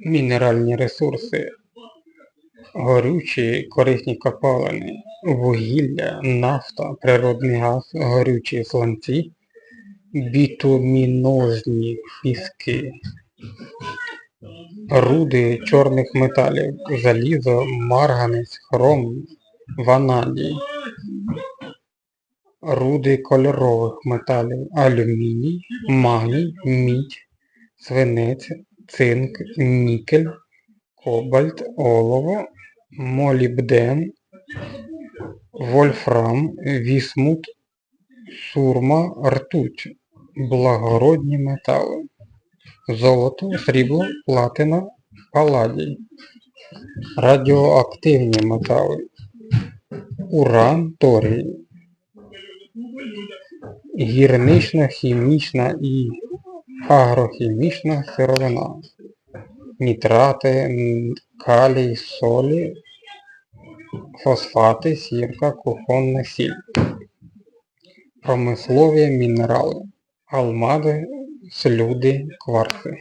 мінеральні ресурси, горючі корисні копалини, вугілля, нафта, природний газ, горючі сланці, бітумінозні піски, руди чорних металів, залізо, марганець, хром, ванадій, руди кольорових металів, алюміній, магній, мідь, свинець, цинк, нікель, кобальт, олово, молібден, вольфрам, вісмут, сурма, ртуть, благородні метали, золото, срібло, платина, паладій, радіоактивні метали, уран, торій, гірнично-хімічна і агрохімічна сировина, нітрати, калій, солі, фосфати, сірка, кухонна сіль, промислові мінерали, алмади, слюди, кварци.